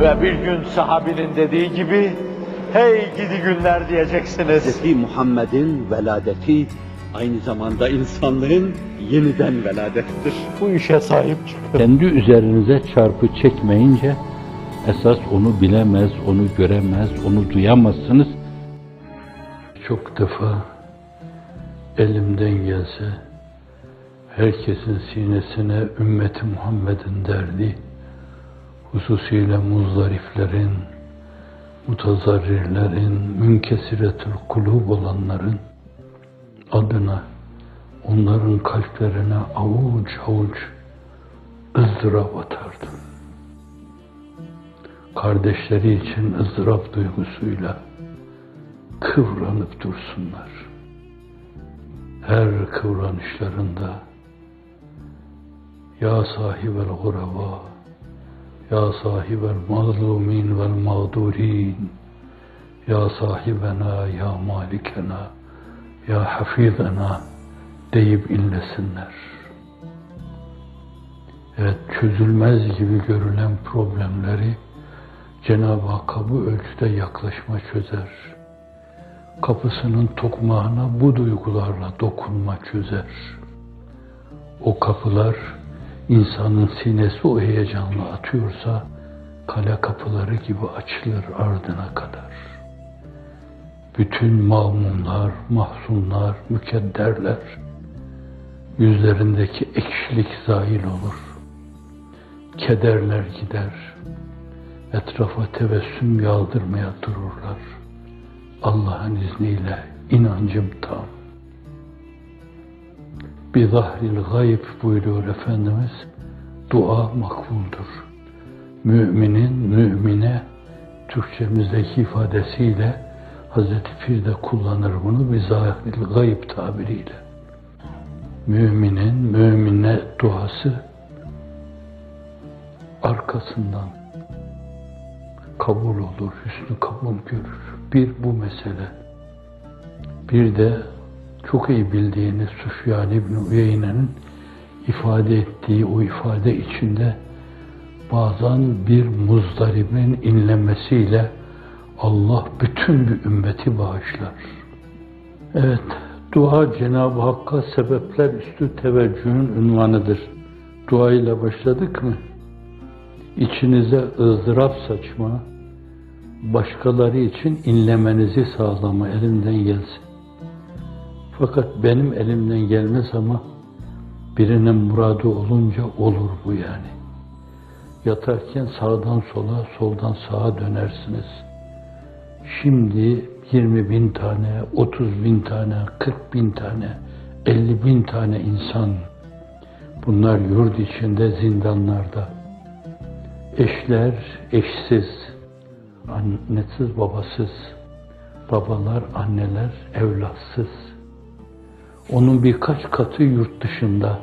Ve bir gün sahabinin dediği gibi, hey gidi günler diyeceksiniz. Hz. Muhammed'in veladeti aynı zamanda insanlığın yeniden veladettir. Bu işe sahip çıkın. Kendi üzerinize çarpı çekmeyince esas onu bilemez, onu göremez, onu duyamazsınız. Çok defa elimden gelse herkesin sinesine ümmeti Muhammed'in derdi, hususiyle muzdariflerin, mutazarrirlerin, münkesiretül kulub olanların adına onların kalplerine avuç avuç ızdırap atardım. Kardeşleri için ızdırap duygusuyla kıvranıp dursunlar. Her kıvranışlarında Ya sahibel guraba Ya sahibel mazlumin vel mağdurin Ya sahibena ya malikena Ya hafizena deyip inlesinler. Evet, çözülmez gibi görülen problemleri Cenab-ı Hakk'a bu ölçüde yaklaşma çözer. Kapısının tokmağına bu duygularla dokunma çözer. O kapılar insanın sinesi o heyecanla atıyorsa kale kapıları gibi açılır ardına kadar. Bütün mağmumlar, mahzunlar, mükedderler yüzlerindeki ekşilik zahil olur. Kederler gider. Etrafa tebessüm yağdırmaya dururlar. Allah'ın izniyle inancım tam. Bir zahril gayb buyuruyor Efendimiz. Dua makbuldur. Müminin mümine Türkçemizdeki ifadesiyle Hazreti Pir de kullanır bunu bir zahril gayb tabiriyle. Müminin mümine duası arkasından kabul olur, hüsnü kabul görür. Bir bu mesele. Bir de çok iyi bildiğiniz Süfyan İbni Uyeyne'nin ifade ettiği o ifade içinde bazen bir muzdaribin inlemesiyle Allah bütün bir ümmeti bağışlar. Evet, dua Cenab-ı Hakk'a sebepler üstü teveccühün unvanıdır. Dua ile başladık mı? İçinize ızdırap saçma, başkaları için inlemenizi sağlama elimden gelsin. Fakat benim elimden gelmez ama birinin muradı olunca olur bu yani. Yatarken sağdan sola, soldan sağa dönersiniz. Şimdi 20 bin tane, 30 bin tane, 40 bin tane, 50 bin tane insan bunlar yurt içinde zindanlarda. Eşler eşsiz, annesiz babasız, babalar anneler evlatsız. Onun birkaç katı yurt dışında.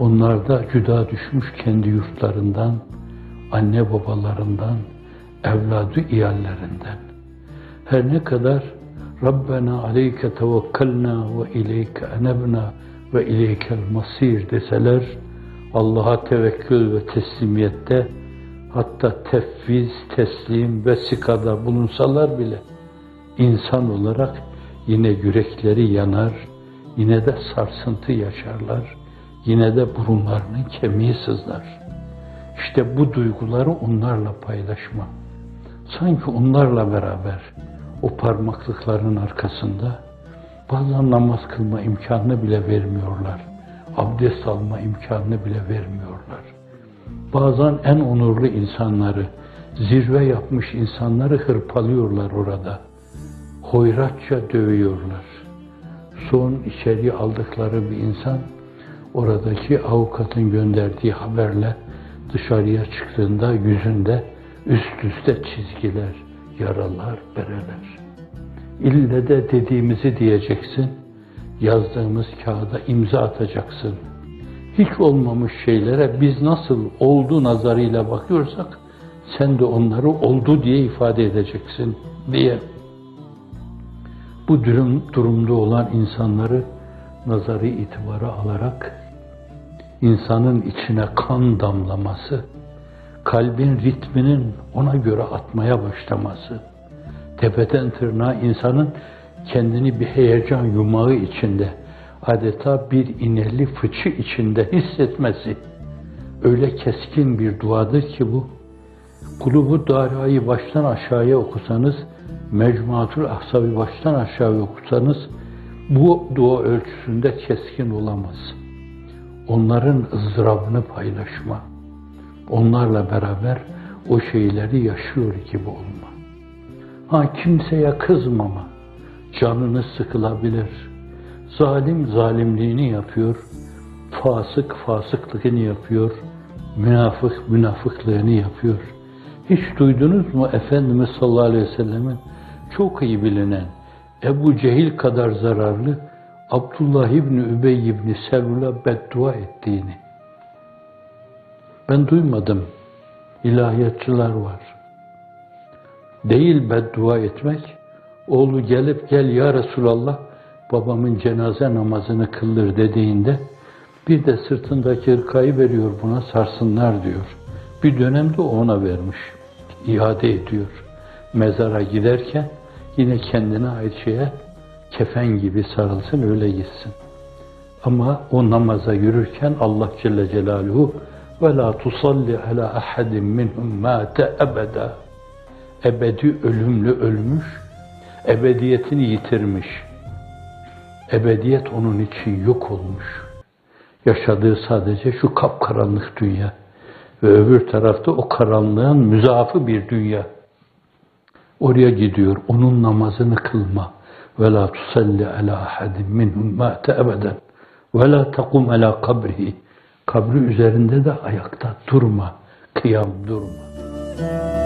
Onlar da cüda düşmüş kendi yurtlarından, anne babalarından, evladı iyallerinden. Her ne kadar Rabbena aleyke tevekkelna ve ileyke enebna ve ileykel masir deseler, Allah'a tevekkül ve teslimiyette hatta tefviz, teslim ve sikada bulunsalar bile insan olarak yine yürekleri yanar, yine de sarsıntı yaşarlar, yine de burunlarının kemiği sızlar. İşte bu duyguları onlarla paylaşma. Sanki onlarla beraber o parmaklıkların arkasında bazen namaz kılma imkanını bile vermiyorlar. Abdest alma imkanını bile vermiyorlar. Bazen en onurlu insanları, zirve yapmış insanları hırpalıyorlar orada. Hoyratça dövüyorlar. Son içeriye aldıkları bir insan oradaki avukatın gönderdiği haberle dışarıya çıktığında yüzünde üst üste çizgiler, yaralar, bereler. İlle de dediğimizi diyeceksin, yazdığımız kağıda imza atacaksın. Hiç olmamış şeylere biz nasıl oldu nazarıyla bakıyorsak, sen de onları oldu diye ifade edeceksin diye. Bu durum, durumda olan insanları nazarı itibara alarak insanın içine kan damlaması, kalbin ritminin ona göre atmaya başlaması, tepeden tırnağa insanın kendini bir heyecan yumağı içinde, adeta bir inelli fıçı içinde hissetmesi, öyle keskin bir duadır ki bu, Kulubu Dara'yı baştan aşağıya okusanız, Mecmuatul Ahsab'ı baştan aşağıya okusanız, bu dua ölçüsünde keskin olamaz. Onların ızdırabını paylaşma, onlarla beraber o şeyleri yaşıyor gibi olma. Ha kimseye kızmama, canını sıkılabilir. Zalim zalimliğini yapıyor, fasık fasıklığını yapıyor, münafık münafıklığını yapıyor. Hiç duydunuz mu Efendimiz sallallahu aleyhi ve sellemin çok iyi bilinen Ebu Cehil kadar zararlı Abdullah İbni Übey İbni Selul'a beddua ettiğini? Ben duymadım. İlahiyatçılar var. Değil beddua etmek, oğlu gelip gel ya Resulallah babamın cenaze namazını kıldır dediğinde bir de sırtındaki hırkayı veriyor buna sarsınlar diyor. Bir dönemde ona vermiş. iade ediyor. Mezara giderken yine kendine ait şeye kefen gibi sarılsın öyle gitsin. Ama o namaza yürürken Allah Celle Celaluhu ve la tusalli ala ahadin minhum mate ebeda. Ebedi ölümlü ölmüş ebediyetini yitirmiş. Ebediyet onun için yok olmuş. Yaşadığı sadece şu kapkaranlık dünya ve öbür tarafta o karanlığın müzafı bir dünya oraya gidiyor. Onun namazını kılma. ve la tusalli ala ahadin minhum mate ebeden ve la takum ala kabrihi kabri üzerinde de ayakta durma. Kıyam durma